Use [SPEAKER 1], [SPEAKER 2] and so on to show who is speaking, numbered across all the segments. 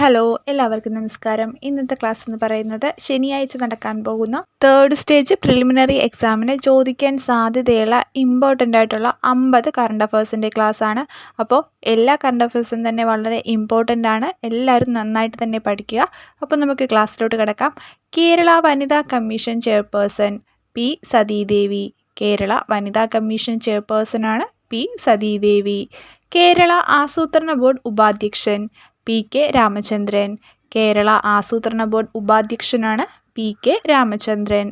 [SPEAKER 1] Hello എല്ലാവർക്കും നമസ്കാരം. ഇന്നത്തെ ക്ലാസ് എന്ന് പറയുന്നത് ശനിയാഴ്ച നടക്കാൻ പോകുന്ന തേർഡ് സ്റ്റേജ് പ്രിലിമിനറി എക്സാമിന് ചോദിക്കാൻ സാധ്യതയുള്ള ഇമ്പോർട്ടന്റ് ആയിട്ടുള്ള അമ്പത് കറണ്ട് അഫേഴ്സിന്റെ ആണ്. അപ്പോൾ എല്ലാ കറണ്ട് അഫേഴ്സും തന്നെ വളരെ ഇമ്പോർട്ടന്റ് ആണ്. എല്ലാവരും നന്നായിട്ട് തന്നെ പഠിക്കുക. അപ്പോൾ നമുക്ക് ക്ലാസ്സിലോട്ട് കിടക്കാം. കേരള വനിതാ commission chairperson P Sathidevi. Kerala വനിതാ കമ്മീഷൻ ചെയർപേഴ്സൺ ആണ് പി സതീദേവി. കേരള ആസൂത്രണ ബോർഡ് ഉപാധ്യക്ഷൻ പി കെ രാമചന്ദ്രൻ. കേരള ആസൂത്രണ ബോർഡ് ഉപാധ്യക്ഷനാണ് പി കെ രാമചന്ദ്രൻ.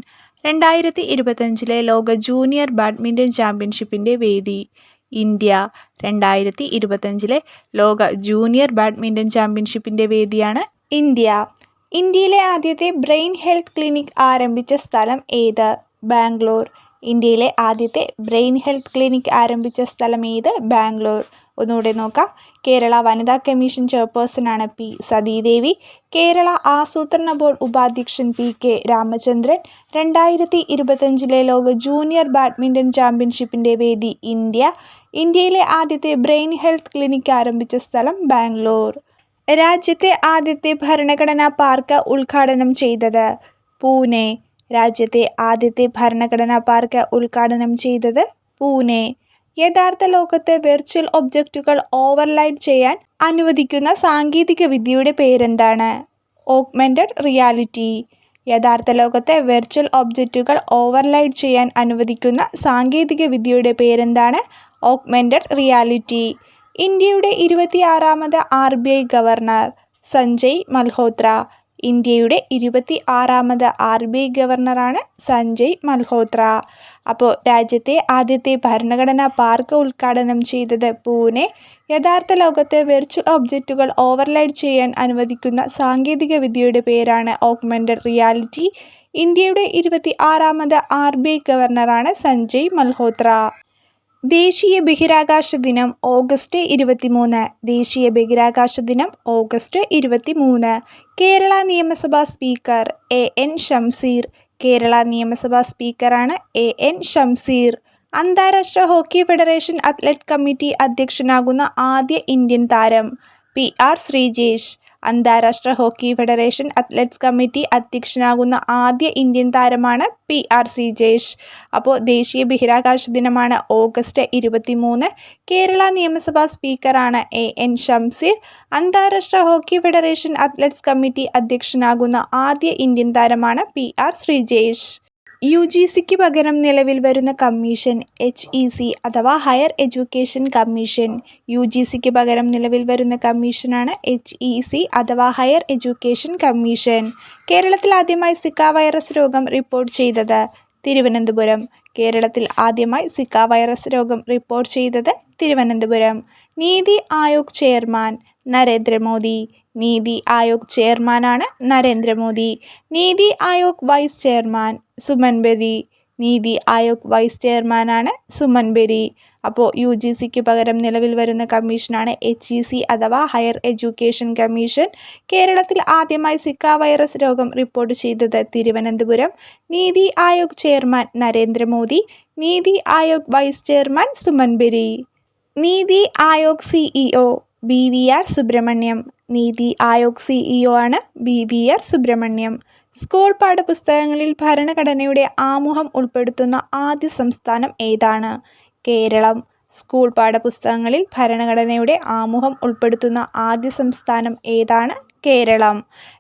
[SPEAKER 1] രണ്ടായിരത്തി ഇരുപത്തഞ്ചിലെ ലോക ജൂനിയർ ബാഡ്മിന്റൺ ചാമ്പ്യൻഷിപ്പിന്റെ വേദി. ഇന്ത്യ. രണ്ടായിരത്തി ഇരുപത്തഞ്ചിലെ ലോക ജൂനിയർ ബാഡ്മിന്റൺ ചാമ്പ്യൻഷിപ്പിന്റെ വേദിയാണ് ഇന്ത്യ. ഇന്ത്യയിലെ ആദ്യത്തെ ബ്രെയിൻ ഹെൽത്ത് ക്ലിനിക് ആരംഭിച്ച സ്ഥലം ഏത്? ബാംഗ്ലൂർ. ഇന്ത്യയിലെ ആദ്യത്തെ ബ്രെയിൻ ഹെൽത്ത് ക്ലിനിക് ആരംഭിച്ച സ്ഥലം ഏത്? ബാംഗ്ലൂർ. ഒന്നുകൂടെ നോക്കാം. കേരള വനിതാ കമ്മീഷൻ ചെയർപേഴ്സണാണ് പി സതീദേവി. കേരള ആസൂത്രണ ബോർഡ് ഉപാധ്യക്ഷൻ പി കെ രാമചന്ദ്രൻ. രണ്ടായിരത്തി ഇരുപത്തഞ്ചിലെ ലോക ജൂനിയർ ബാഡ്മിന്റൺ ചാമ്പ്യൻഷിപ്പിന്റെ വേദി ഇന്ത്യ. ഇന്ത്യയിലെ ആദ്യത്തെ ബ്രെയിൻ ഹെൽത്ത് ക്ലിനിക് ആരംഭിച്ച സ്ഥലം ബാംഗ്ലൂർ. രാജ്യത്തെ ആദ്യത്തെ ഭരണഘടനാ പാർക്ക് ഉദ്ഘാടനം ചെയ്തത് പൂനെ. രാജ്യത്തെ ആദ്യത്തെ ഭരണഘടനാ പാർക്ക് ഉദ്ഘാടനം ചെയ്തത് പൂനെ. യഥാർത്ഥ ലോകത്തെ വെർച്വൽ ഒബ്ജക്റ്റുകൾ ഓവർലൈഡ് ചെയ്യാൻ അനുവദിക്കുന്ന സാങ്കേതിക വിദ്യയുടെ പേരെന്താണ്? ഓഗ്മെന്റഡ് റിയാലിറ്റി യഥാർത്ഥ ലോകത്തെ വെർച്വൽ ഒബ്ജക്റ്റുകൾ ഓവർലൈഡ് ചെയ്യാൻ അനുവദിക്കുന്ന സാങ്കേതിക വിദ്യയുടെ പേരെന്താണ്? ഓഗ്മെന്റഡ് റിയാലിറ്റി ഇന്ത്യയുടെ ഇരുപത്തിയാറാമത് R B I governor Sanjay Malhotra. ഇന്ത്യയുടെ ഇരുപത്തി ആറാമത് ആർ ബി ഐ ഗവർണറാണ് സഞ്ജയ് മൽഹോത്ര. അപ്പോൾ രാജ്യത്തെ ആദ്യത്തെ ഭരണഘടനാ പാർക്ക് ഉദ്ഘാടനം ചെയ്തത് പൂനെ. യഥാർത്ഥ ലോകത്തെ വെർച്വൽ ഒബ്ജക്റ്റുകൾ ഓവർലൈഡ് ചെയ്യാൻ അനുവദിക്കുന്ന സാങ്കേതിക വിദ്യയുടെ പേരാണ് ഓഗ്മെന്റഡ് റിയാലിറ്റി ഇന്ത്യയുടെ ഇരുപത്തി ആറാമത് ആർ ബി ഐ ഗവർണറാണ് സഞ്ജയ് മൽഹോത്ര. ദേശീയ ബഹിരാകാശ ദിനം ഓഗസ്റ്റ് ഇരുപത്തിമൂന്ന്. ദേശീയ ബഹിരാകാശ ദിനം ഓഗസ്റ്റ് ഇരുപത്തിമൂന്ന്. കേരള നിയമസഭാ speaker A N Shamseer Kerala നിയമസഭാ സ്പീക്കറാണ് എ എൻ ഷംസീർ അന്താരാഷ്ട്ര ഹോക്കി ഫെഡറേഷൻ അത്ലറ്റ് കമ്മിറ്റി അധ്യക്ഷനാകുന്ന ആദ്യ ഇന്ത്യൻ താരം പി ആർ ശ്രീജേഷ്. അന്താരാഷ്ട്ര ഹോക്കി ഫെഡറേഷൻ അത്ലറ്റ്സ് കമ്മിറ്റി അധ്യക്ഷനാകുന്ന ആദ്യ ഇന്ത്യൻ താരമാണ് പി ആർ സി ജയേഷ്. അപ്പോൾ ദേശീയ ബഹിരാകാശ ദിനമാണ് ഓഗസ്റ്റ് ഇരുപത്തിമൂന്ന്. കേരള നിയമസഭാ സ്പീക്കറാണ് എ എൻ ഷംസീർ അന്താരാഷ്ട്ര ഹോക്കി ഫെഡറേഷൻ അത്ലറ്റ്സ് കമ്മിറ്റി അധ്യക്ഷനാകുന്ന ആദ്യ ഇന്ത്യൻ താരമാണ് P R Sreejesh U G സിക്ക് പകരം നിലവിൽ വരുന്ന കമ്മീഷൻ എച്ച് ഇ സി അഥവാ higher education commission. U G സിക്ക് പകരം നിലവിൽ വരുന്ന കമ്മീഷനാണ് എച്ച് ഇ സി അഥവാ ഹയർ എഡ്യൂക്കേഷൻ കമ്മീഷൻ. കേരളത്തിൽ ആദ്യമായി സിക്ക വൈറസ് രോഗം റിപ്പോർട്ട് ചെയ്തത് തിരുവനന്തപുരം. കേരളത്തിൽ ആദ്യമായി സിക്ക വൈറസ് രോഗം റിപ്പോർട്ട് ചെയ്തത് തിരുവനന്തപുരം. നീതി ആയോഗ് ചെയർമാൻ നരേന്ദ്രമോദി. നീതി ആയോഗ് ചെയർമാനാണ് Narendra Modi. NITI Aayog vice chairman Suman Bery. NITI Aayog vice ചെയർമാനാണ് സുമൻ ബെരി. അപ്പോൾ യു ജി സിക്ക് പകരം നിലവിൽ വരുന്ന കമ്മീഷനാണ് എച്ച് ഇ സി അഥവാ ഹയർ എഡ്യൂക്കേഷൻ കമ്മീഷൻ. കേരളത്തിൽ ആദ്യമായി സിക്ക വൈറസ് രോഗം റിപ്പോർട്ട് ചെയ്തത് തിരുവനന്തപുരം. നീതി Aayog chairman Narendra Modi. NITI Aayog vice chairman Suman Bery. NITI Aayog CEO B V R Subrahmanyam NITI Aayog CEO ആണ് B V R Subrahmanyam. School പാഠപുസ്തകങ്ങളിൽ ഭരണഘടനയുടെ ആമുഖം ഉൾപ്പെടുത്തുന്ന ആദ്യ സംസ്ഥാനം ഏതാണ്? കേരളം. സ്കൂൾ പാഠപുസ്തകങ്ങളിൽ ഭരണഘടനയുടെ ആമുഖം ഉൾപ്പെടുത്തുന്ന ആദ്യ സംസ്ഥാനം ഏതാണ്? കേരളം.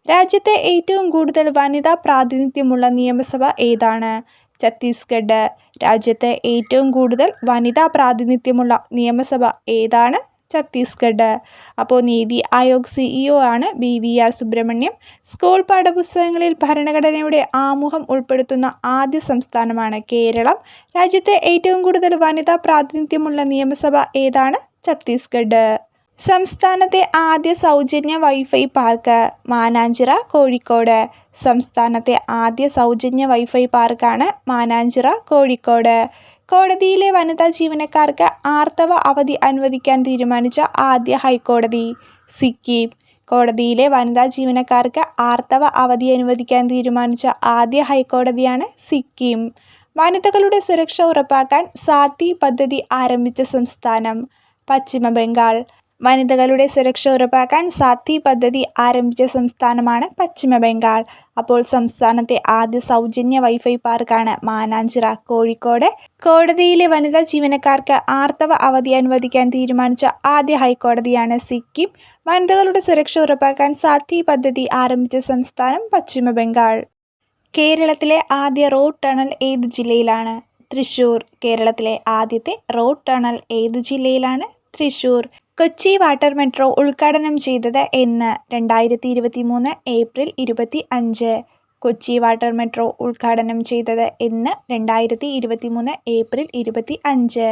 [SPEAKER 1] രാജ്യത്തെ ഏറ്റവും കൂടുതൽ വനിതാ പ്രാതിനിധ്യമുള്ള നിയമസഭ ഏതാണ്? ഛത്തീസ്ഗഡ്. രാജ്യത്തെ ഏറ്റവും കൂടുതൽ വനിതാ പ്രാതിനിധ്യമുള്ള നിയമസഭ ഏതാണ്? ഛത്തീസ്ഗഡ്. അപ്പോൾ നീതി ആയോഗ് സിഇഒ ആണ് B V R Subrahmanyam. School പാഠപുസ്തകങ്ങളിൽ ഭരണഘടനയുടെ ആമുഖം ഉൾപ്പെടുത്തുന്ന ആദ്യ സംസ്ഥാനമാണ് കേരളം. രാജ്യത്തെ ഏറ്റവും കൂടുതൽ വനിതാ പ്രാതിനിധ്യമുള്ള നിയമസഭ ഏതാണ്? ഛത്തീസ്ഗഡ്. സംസ്ഥാനത്തെ ആദ്യ സൗജന്യ വൈഫൈ പാർക്ക് മാനാഞ്ചിറ കോഴിക്കോട്. സംസ്ഥാനത്തെ ആദ്യ സൗജന്യ വൈഫൈ പാർക്കാണ് മാനാഞ്ചിറ കോഴിക്കോട്. കോടതിയിലെ വനിതാ ജീവനക്കാർക്ക് ആർത്തവ അവധി അനുവദിക്കാൻ തീരുമാനിച്ച ആദ്യ ഹൈക്കോടതി സിക്കിം. കോടതിയിലെ വനിതാ ജീവനക്കാർക്ക് ആർത്തവ അവധി അനുവദിക്കാൻ തീരുമാനിച്ച ആദ്യ ഹൈക്കോടതിയാണ് സിക്കിം. വനിതകളുടെ സുരക്ഷ ഉറപ്പാക്കാൻ സാത്തി പദ്ധതി ആരംഭിച്ച സംസ്ഥാനം പശ്ചിമ ബംഗാൾ വനിതകളുടെ സുരക്ഷ ഉറപ്പാക്കാൻ സാത്തി പദ്ധതി ആരംഭിച്ച സംസ്ഥാനമാണ് പശ്ചിമ ബംഗാൾ അപ്പോൾ സംസ്ഥാനത്തെ ആദ്യ സൗജന്യ വൈഫൈ പാർക്കാണ് മാനാഞ്ചിറ. കോഴിക്കോട്. കോടതിയിലെ വനിതാ ജീവനക്കാർക്ക് ആർത്തവ അവധി അനുവദിക്കാൻ തീരുമാനിച്ച ആദ്യ ഹൈക്കോടതിയാണ് സിക്കിം. വനിതകളുടെ സുരക്ഷ ഉറപ്പാക്കാൻ സാത്തി പദ്ധതി ആരംഭിച്ച സംസ്ഥാനം പശ്ചിമ ബംഗാൾ കേരളത്തിലെ ആദ്യ റോഡ് ടണൽ ഏത് ജില്ലയിലാണ്? തൃശൂർ. കേരളത്തിലെ ആദ്യത്തെ റോഡ് ടണൽ ഏത് ജില്ലയിലാണ്? തൃശൂർ. കൊച്ചി വാട്ടർ മെട്രോ ഉദ്ഘാടനം ചെയ്തത് എന്ന് രണ്ടായിരത്തി ഇരുപത്തി മൂന്ന് ഏപ്രിൽ ഇരുപത്തി അഞ്ച് കൊച്ചി വാട്ടർ മെട്രോ ഉദ്ഘാടനം ചെയ്തത് എന്ന് രണ്ടായിരത്തി ഇരുപത്തി മൂന്ന് ഏപ്രിൽ ഇരുപത്തി അഞ്ച്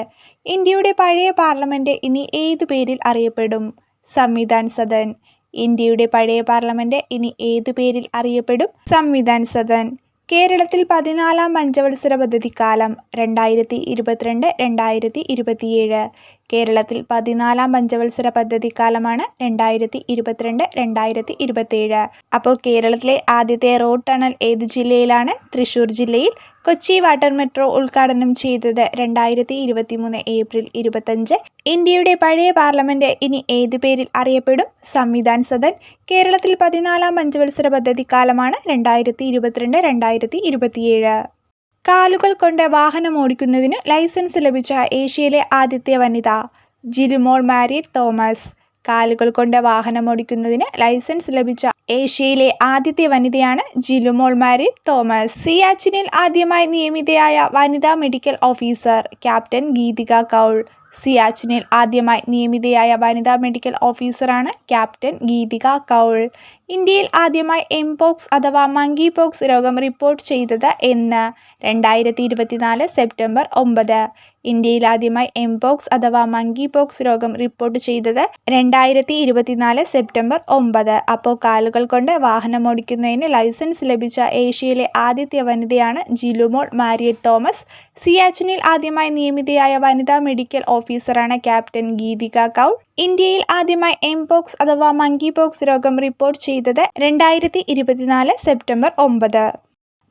[SPEAKER 1] ഇന്ത്യയുടെ പഴയ പാർലമെന്റ് ഇനി ഏതു പേരിൽ അറിയപ്പെടും? സംവിധാൻ സദൻ. ഇന്ത്യയുടെ പഴയ പാർലമെന്റ് ഇനി ഏതു പേരിൽ അറിയപ്പെടും? സംവിധാൻ സദൻ. കേരളത്തിൽ പതിനാലാം പഞ്ചവത്സര പദ്ധതി കാലം രണ്ടായിരത്തി ഇരുപത്തിരണ്ട് രണ്ടായിരത്തി ഇരുപത്തിയേഴ് കേരളത്തിൽ പതിനാലാം പഞ്ചവത്സര പദ്ധതി കാലമാണ് രണ്ടായിരത്തി ഇരുപത്തിരണ്ട് രണ്ടായിരത്തി ഇരുപത്തിയേഴ് അപ്പോൾ കേരളത്തിലെ ആദ്യത്തെ റോഡ് ടണൽ ഏത് ജില്ലയിലാണ്? തൃശ്ശൂർ ജില്ലയിൽ കൊച്ചി വാട്ടർ മെട്രോ ഉദ്ഘാടനം ചെയ്തത് രണ്ടായിരത്തി ഇരുപത്തി മൂന്ന് ഏപ്രിൽ ഇരുപത്തഞ്ച് ഇന്ത്യയുടെ പഴയ പാർലമെന്റ് ഇനി ഏത് പേരിൽ അറിയപ്പെടും? സംവിധാൻ സദൻ കേരളത്തിൽ പതിനാലാം പഞ്ചവത്സര പദ്ധതി കാലമാണ് രണ്ടായിരത്തി ഇരുപത്തിരണ്ട് രണ്ടായിരത്തി ഇരുപത്തിയേഴ് കാലുകൾ കൊണ്ട് വാഹനം ഓടിക്കുന്നതിന് ലൈസൻസ് ലഭിച്ച ഏഷ്യയിലെ ആദ്യത്തെ വനിത. Jilumol Marriott Thomas. കാലുകൾ കൊണ്ട് വാഹനമോടിക്കുന്നതിന് ലൈസൻസ് ലഭിച്ച ഏഷ്യയിലെ ആദ്യത്തെ വനിതയാണ് ജിലുമോൾ മാരി തോമസ്. സിയാച്ചിനിൽ ആദ്യമായി നിയമിതയായ വനിതാ medical officer captain Geetika Kaul. സിയാച്ചിനിൽ ആദ്യമായി നിയമിതയായ വനിതാ മെഡിക്കൽ ഓഫീസറാണ് ക്യാപ്റ്റൻ ഗീതിക കൗൾ. ഇന്ത്യയിൽ ആദ്യമായി എംപോക്സ് അഥവാ മങ്കി പോക്സ് രോഗം റിപ്പോർട്ട് ചെയ്തത് എന്ന്. രണ്ടായിരത്തി ഇരുപത്തിനാല് സെപ്റ്റംബർ ഒമ്പത്. ഇന്ത്യയിൽ ആദ്യമായി എംപോക്സ് അഥവാ മങ്കി പോക്സ് രോഗം റിപ്പോർട്ട് ചെയ്തത് രണ്ടായിരത്തി ഇരുപത്തിനാല് സെപ്റ്റംബർ ഒമ്പത്. അപ്പോൾ കാലുകൾ കൊണ്ട് വാഹനം ഓടിക്കുന്നതിന് ലൈസൻസ് ലഭിച്ച ഏഷ്യയിലെ ആദ്യത്തെ വനിതയാണ് ജിലുമോൾ മാരിയറ്റ് തോമസ്. സിയാച്ചിനിൽ ആദ്യമായി നിയമിതയായ വനിതാ മെഡിക്കൽ ഓഫീസറാണ് ക്യാപ്റ്റൻ ഗീതിക കൗൾ. ഇന്ത്യയിൽ ആദ്യമായി എംപോക്സ് അഥവാ മങ്കി പോക്സ് രോഗം റിപ്പോർട്ട് ചെയ്തത് രണ്ടായിരത്തി ഇരുപത്തിനാല് സെപ്റ്റംബർ ഒമ്പത്.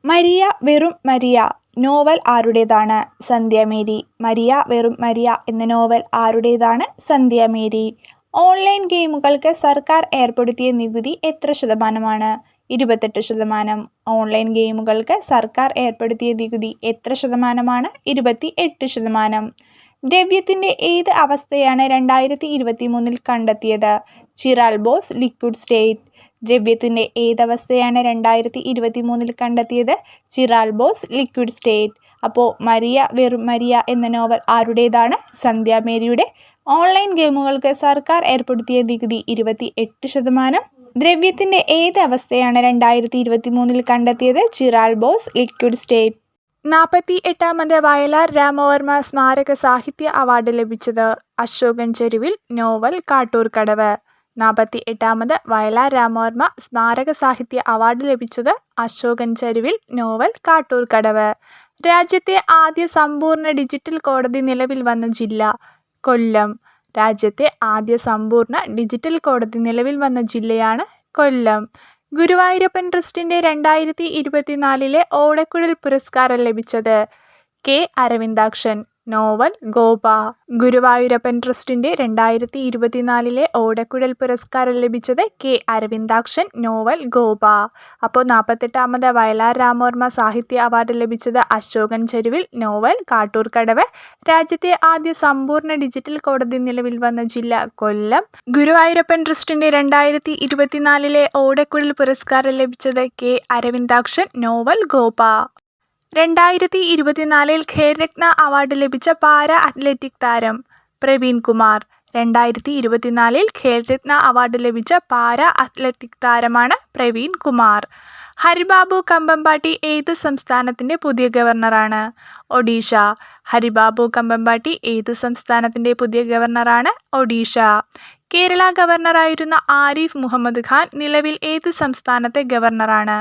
[SPEAKER 1] മരിയ വെറും മരിയ നോവൽ ആരുടേതാണ്? സന്ധ്യ മേരി. മരിയ വെറും മരിയ എന്ന നോവൽ ആരുടേതാണ്? സന്ധ്യ മേരി. ഓൺലൈൻ ഗെയിമുകൾക്ക് സർക്കാർ ഏർപ്പെടുത്തിയ നികുതി എത്ര ശതമാനമാണ്? ഇരുപത്തെട്ട് ശതമാനം. ഓൺലൈൻ ഗെയിമുകൾക്ക് സർക്കാർ ഏർപ്പെടുത്തിയ നികുതി എത്ര ശതമാനമാണ്? ഇരുപത്തി എട്ട് ശതമാനം. ദ്രവ്യത്തിന്റെ ഏത് അവസ്ഥയാണ് രണ്ടായിരത്തി ഇരുപത്തി മൂന്നിൽ കണ്ടെത്തിയത് ചിറാൽബോസ് ലിക്വിഡ് സ്റ്റേറ്റ്. ദ്രവ്യത്തിന്റെ ഏതവസ്ഥയാണ് രണ്ടായിരത്തി ഇരുപത്തി മൂന്നിൽ കണ്ടെത്തിയത് ചിറാൽബോസ് ലിക്വിഡ് സ്റ്റേറ്റ്. അപ്പോൾ മരിയ വെറും മരിയ എന്ന നോവൽ ആരുടേതാണ്? സന്ധ്യ മേരിയുടെ. ഓൺലൈൻ ഗെയിമുകൾക്ക് സർക്കാർ ഏർപ്പെടുത്തിയ നികുതി ഇരുപത്തി എട്ട് ശതമാനം. ദ്രവ്യത്തിന്റെ ഏത് അവസ്ഥയാണ് രണ്ടായിരത്തി ഇരുപത്തി മൂന്നിൽ കണ്ടെത്തിയത് ചിറാൽബോസ് ലിക്വിഡ് സ്റ്റേറ്റ്. നാൽപ്പത്തി എട്ടാമത് വയലാർ രാമവർമ്മ സ്മാരക സാഹിത്യ അവാർഡ് ലഭിച്ചത് അശോകൻ ചെരുവിൽ നോവൽ കാട്ടൂർക്കടവ്. നാൽപ്പത്തി എട്ടാമത് വയലാർ രാമവർമ്മ സ്മാരക സാഹിത്യ അവാർഡ് ലഭിച്ചത് അശോകൻ ചെരുവിൽ നോവൽ കാട്ടൂർക്കടവ്. രാജ്യത്തെ ആദ്യ സമ്പൂർണ ഡിജിറ്റൽ കോടതി നിലവിൽ വന്ന ജില്ല കൊല്ലം. രാജ്യത്തെ ആദ്യ സമ്പൂർണ ഡിജിറ്റൽ കോടതി നിലവിൽ വന്ന ജില്ലയാണ് കൊല്ലം. ഗുരുവായൂരപ്പൻ ട്രസ്റ്റിന്റെ രണ്ടായിരത്തി ഇരുപത്തിനാലിലെ ഓടക്കുഴൽ പുരസ്കാരം ലഭിച്ചത് കെ അരവിന്ദാക്ഷൻ. നോവൽ ഗോപ. ഗുരുവായൂരപ്പൻ ട്രസ്റ്റിന്റെ രണ്ടായിരത്തി ഇരുപത്തിനാലിലെ ഓടക്കുഴൽ പുരസ്കാരം ലഭിച്ചത് കെ. അരവിന്ദാക്ഷൻ നോവൽ ഗോപ. അപ്പോൾ നാൽപ്പത്തെട്ടാമത് വയലാർ രാമവർമ്മ സാഹിത്യ അവാർഡ് ലഭിച്ചത് അശോകൻ ചെരുവിൽ നോവൽ കാട്ടൂർക്കടവ്. രാജ്യത്തെ ആദ്യ സമ്പൂർണ ഡിജിറ്റൽ കോടതി നിലവിൽ വന്ന ജില്ല കൊല്ലം. ഗുരുവായൂരപ്പൻ ട്രസ്റ്റിന്റെ രണ്ടായിരത്തി ഇരുപത്തിനാലിലെ ഓടക്കുഴൽ പുരസ്കാരം ലഭിച്ചത് കെ. അരവിന്ദാക്ഷൻ നോവൽ ഗോപ. രണ്ടായിരത്തി ഇരുപത്തിനാലിൽ ഖേൽരത്ന അവാർഡ് ലഭിച്ച പാരാ അത്ലറ്റിക് താരം പ്രവീൺ കുമാർ. രണ്ടായിരത്തി ഇരുപത്തിനാലിൽ ഖേൽരത്ന അവാർഡ് ലഭിച്ച പാരാ അത്ലറ്റിക് താരമാണ് പ്രവീൺ കുമാർ. ഹരിബാബു കമ്പമ്പാട്ടി ഏത് സംസ്ഥാനത്തിന്റെ പുതിയ ഗവർണറാണ്? ഒഡീഷ. ഹരിബാബു കമ്പമ്പാട്ടി ഏത് സംസ്ഥാനത്തിന്റെ പുതിയ ഗവർണറാണ്? ഒഡീഷ. കേരള ഗവർണറായിരുന്ന ആരിഫ് മുഹമ്മദ് ഖാൻ നിലവിൽ ഏത് സംസ്ഥാനത്തെ ഗവർണറാണ്?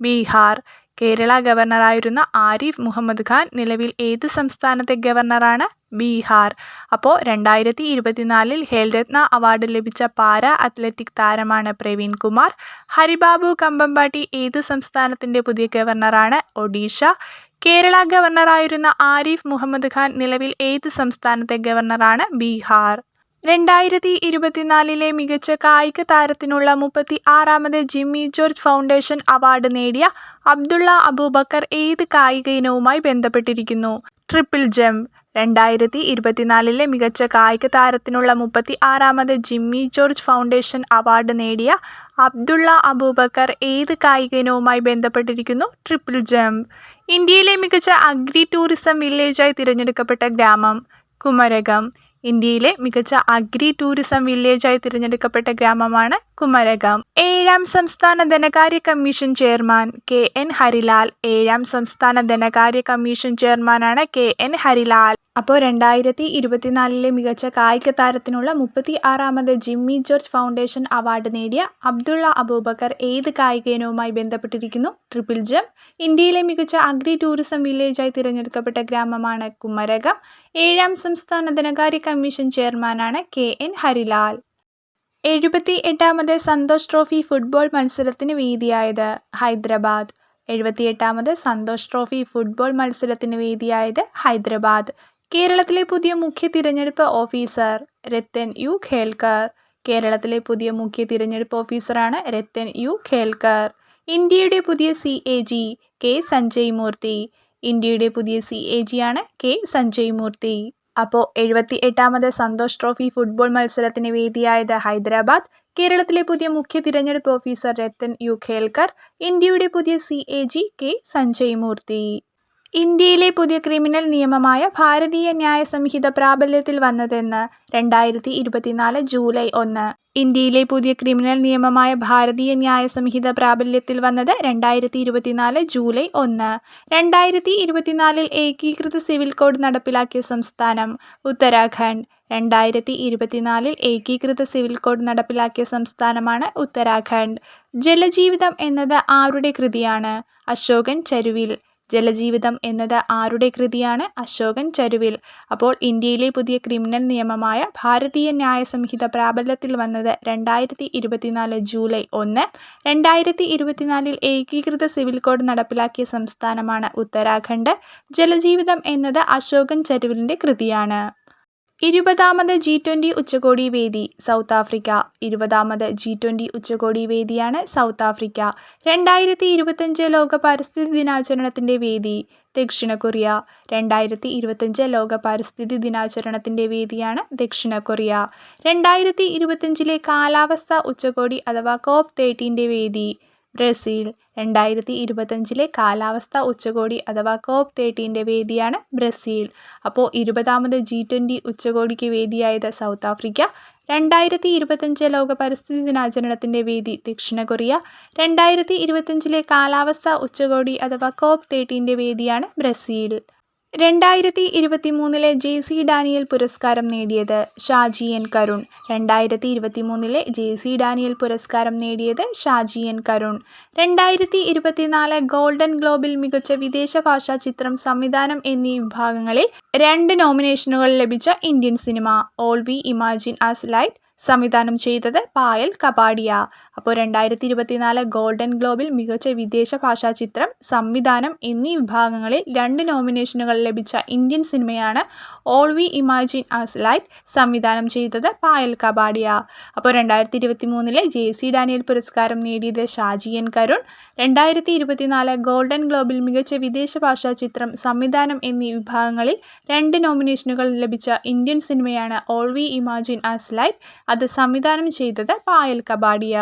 [SPEAKER 1] ബീഹാർ. കേരള ഗവർണറായിരുന്ന ആരിഫ് മുഹമ്മദ് ഖാൻ നിലവിൽ ഏത് സംസ്ഥാനത്തെ ഗവർണറാണ്? ബീഹാർ. അപ്പോൾ രണ്ടായിരത്തി ഇരുപത്തിനാലിൽ ഖേൽരത്ന അവാർഡ് ലഭിച്ച പാരാ അത്ലറ്റിക് താരമാണ് പ്രവീൺ കുമാർ. ഹരിബാബു കമ്പമ്പാട്ടി ഏത് സംസ്ഥാനത്തിന്റെ പുതിയ ഗവർണറാണ്? ഒഡീഷ. കേരള ഗവർണറായിരുന്ന ആരിഫ് മുഹമ്മദ് ഖാൻ നിലവിൽ ഏത് സംസ്ഥാനത്തെ ഗവർണറാണ്? ബീഹാർ. രണ്ടായിരത്തി ഇരുപത്തിനാലിലെ മികച്ച കായിക താരത്തിനുള്ള മുപ്പത്തി ആറാമത് ജിമ്മി ജോർജ് ഫൗണ്ടേഷൻ അവാർഡ് നേടിയ അബ്ദുള്ള അബൂബക്കർ ഏത് കായിക ഇനവുമായി ബന്ധപ്പെട്ടിരിക്കുന്നു? Triple jump. രണ്ടായിരത്തി ഇരുപത്തിനാലിലെ മികച്ച കായിക താരത്തിനുള്ള മുപ്പത്തി ആറാമത് ജിമ്മി ജോർജ് ഫൗണ്ടേഷൻ അവാർഡ് നേടിയ അബ്ദുള്ള അബൂബക്കർ ഏത് കായിക ഇനവുമായി ബന്ധപ്പെട്ടിരിക്കുന്നു? Triple jump. ഇന്ത്യയിലെ മികച്ച അഗ്രി ടൂറിസം വില്ലേജായി തിരഞ്ഞെടുക്കപ്പെട്ട ഗ്രാമം? കുമരകം. ഇന്ത്യയിലെ മികച്ച അഗ്രി ടൂറിസം വില്ലേജായി തിരഞ്ഞെടുക്കപ്പെട്ട ഗ്രാമമാണ് കുമരകം. ഏഴാം സംസ്ഥാന ധനകാര്യ commission chairman? K. N. Harilal. ഏഴാം സംസ്ഥാന ധനകാര്യ കമ്മീഷൻ ചെയർമാനാണ് കെ. എൻ. ഹരിലാൽ. അപ്പോൾ രണ്ടായിരത്തി ഇരുപത്തിനാലിലെ മികച്ച കായിക താരത്തിനുള്ള മുപ്പത്തി ആറാമത് ജിമ്മി ജോർജ് ഫൗണ്ടേഷൻ അവാർഡ് നേടിയ അബ്ദുള്ള അബൂബക്കർ ഏത് കായിക ഇനവുമായി ബന്ധപ്പെട്ടിരിക്കുന്നു? Triple jump. ഇന്ത്യയിലെ മികച്ച അഗ്രി ടൂറിസം വില്ലേജായി തിരഞ്ഞെടുക്കപ്പെട്ട ഗ്രാമമാണ് കുമരകം. ഏഴാം സംസ്ഥാന ധനകാര്യ കമ്മീഷൻ ചെയർമാനാണ് കെ. എൻ. ഹരിലാൽ. എഴുപത്തി എട്ടാമത് സന്തോഷ് ട്രോഫി ഫുട്ബോൾ മത്സരത്തിന് വേദിയായത്? ഹൈദരാബാദ്. എഴുപത്തിയെട്ടാമത് സന്തോഷ് ട്രോഫി ഫുട്ബോൾ മത്സരത്തിന് വേദിയായത് ഹൈദരാബാദ്. കേരളത്തിലെ പുതിയ മുഖ്യ തിരഞ്ഞെടുപ്പ് ഓഫീസർ? രത്തൻ യു ഖേൽക്കർ. കേരളത്തിലെ പുതിയ മുഖ്യ തിരഞ്ഞെടുപ്പ് ഓഫീസറാണ് രത്തൻ യു ഖേൽക്കർ. ഇന്ത്യയുടെ പുതിയ C. A. G? K. Sanjay Murthy. ഇന്ത്യയുടെ പുതിയ സി. എ. ജിയാണ് കെ. സഞ്ജയ് മൂർത്തി. അപ്പോൾ എഴുപത്തി എട്ടാമത് സന്തോഷ് ട്രോഫി ഫുട്ബോൾ മത്സരത്തിന് വേദിയായത് ഹൈദരാബാദ്. കേരളത്തിലെ പുതിയ മുഖ്യ തിരഞ്ഞെടുപ്പ് ഓഫീസർ രത്തൻ യു ഖേൽക്കർ. ഇന്ത്യയുടെ പുതിയ C. A. G? K. Sanjay Murthy. ഇന്ത്യയിലെ പുതിയ ക്രിമിനൽ നിയമമായ ഭാരതീയ ന്യായ സംഹിത പ്രാബല്യത്തിൽ വന്നതെന്ന്? രണ്ടായിരത്തി ഇരുപത്തിനാല് ജൂലൈ ഒന്ന്. ഇന്ത്യയിലെ പുതിയ ക്രിമിനൽ നിയമമായ ഭാരതീയ ന്യായ സംഹിത പ്രാബല്യത്തിൽ വന്നത് രണ്ടായിരത്തി ഇരുപത്തിനാല് ജൂലൈ ഒന്ന്. രണ്ടായിരത്തി ഇരുപത്തിനാലിൽ ഏകീകൃത സിവിൽ കോഡ് നടപ്പിലാക്കിയ സംസ്ഥാനം? ഉത്തരാഖണ്ഡ്. രണ്ടായിരത്തി ഇരുപത്തിനാലിൽ ഏകീകൃത സിവിൽ കോഡ് നടപ്പിലാക്കിയ സംസ്ഥാനമാണ് ഉത്തരാഖണ്ഡ്. ജലജീവിതം എന്നത് ആരുടെ കൃതിയാണ്? അശോകൻ ചരുവിൽ. ജലജീവിതം എന്നത് ആരുടെ കൃതിയാണ്? അശോകൻ ചരുവിൽ. അപ്പോൾ ഇന്ത്യയിലെ പുതിയ ക്രിമിനൽ നിയമമായ ഭാരതീയ ന്യായ സംഹിത പ്രാബല്യത്തിൽ വന്നത് രണ്ടായിരത്തി ഇരുപത്തിനാല് ജൂലൈ ഒന്ന്. രണ്ടായിരത്തി ഇരുപത്തിനാലിൽ ഏകീകൃത സിവിൽ കോഡ് നടപ്പിലാക്കിയ സംസ്ഥാനമാണ് ഉത്തരാഖണ്ഡ്. ജലജീവിതം എന്നത് അശോകൻ ചരുവിലിന്റെ കൃതിയാണ്. ഇരുപതാമത് ജി ട്വന്റി ഉച്ചകോടി വേദി? South Africa. ഇരുപതാമത് ജി ട്വന്റി ഉച്ചകോടി വേദിയാണ് സൗത്ത് ആഫ്രിക്ക. രണ്ടായിരത്തി ഇരുപത്തഞ്ച് ലോക പരിസ്ഥിതി ദിനാചരണത്തിന്റെ വേദി? ദക്ഷിണ കൊറിയ. രണ്ടായിരത്തി ഇരുപത്തഞ്ച് ലോക പരിസ്ഥിതി ദിനാചരണത്തിന്റെ വേദിയാണ് ദക്ഷിണ കൊറിയ. രണ്ടായിരത്തി ഇരുപത്തഞ്ചിലെ കാലാവസ്ഥ ഉച്ചകോടി അഥവാ കോപ്പ് തേർട്ടീന്റെ വേദി? ബ്രസീൽ. രണ്ടായിരത്തി ഇരുപത്തഞ്ചിലെ കാലാവസ്ഥ ഉച്ചകോടി അഥവാ കോപ് തേർട്ടീന്റെ വേദിയാണ് ബ്രസീൽ. അപ്പോൾ ഇരുപതാമത് ജി ട്വന്റി ഉച്ചകോടിക്ക് വേദിയായത് സൗത്ത് ആഫ്രിക്ക. രണ്ടായിരത്തി ഇരുപത്തഞ്ച് ലോക പരിസ്ഥിതി ദിനാചരണത്തിന്റെ വേദി ദക്ഷിണ കൊറിയ. രണ്ടായിരത്തി ഇരുപത്തഞ്ചിലെ കാലാവസ്ഥ ഉച്ചകോടി അഥവാ കോപ് തേർട്ടീന്റെ വേദിയാണ് ബ്രസീൽ. രണ്ടായിരത്തി ഇരുപത്തിമൂന്നിലെ ജെ. സി. ഡാനിയൽ പുരസ്കാരം നേടിയത്? ഷാജി എൻ. കരുൺ. രണ്ടായിരത്തി ഇരുപത്തിമൂന്നിലെ ജെ. സി. ഡാനിയൽ പുരസ്കാരം നേടിയത് ഷാജി എൻ. കരുൺ. രണ്ടായിരത്തി ഇരുപത്തിനാല് ഗോൾഡൻ ഗ്ലോബിൽ മികച്ച വിദേശ ഭാഷാ ചിത്രം സംവിധാനം എന്നീ വിഭാഗങ്ങളിൽ രണ്ട് നോമിനേഷനുകൾ ലഭിച്ച Indian cinema? All we imagine as light. സംവിധാനം ചെയ്തത് പായൽ കപാഡിയ. അപ്പോ രണ്ടായിരത്തി ഇരുപത്തിനാല് ഗോൾഡൻ ഗ്ലോബിൽ മികച്ച വിദേശ ഭാഷാ ചിത്രം സംവിധാനം എന്നീ വിഭാഗങ്ങളിൽ രണ്ട് നോമിനേഷനുകൾ ലഭിച്ച ഇന്ത്യൻ സിനിമയാണ് all we imagine as light. സംവിധാനം ചെയ്തത് പായൽ കബാഡിയ അപ്പോൾ രണ്ടായിരത്തി ഇരുപത്തി മൂന്നിലെ ജെ. സി. ഡാനിയൽ പുരസ്കാരം നേടിയത് ഷാജി എൻ. കരുൺ. രണ്ടായിരത്തി ഇരുപത്തിനാല് ഗോൾഡൻ ഗ്ലോബിൽ മികച്ച വിദേശ ഭാഷാ ചിത്രം സംവിധാനം എന്നീ വിഭാഗങ്ങളിൽ രണ്ട് നോമിനേഷനുകൾ ലഭിച്ച ഇന്ത്യൻ സിനിമയാണ് all we imagine as light. അത് സംവിധാനം ചെയ്തത് പായൽ കപാഡിയ.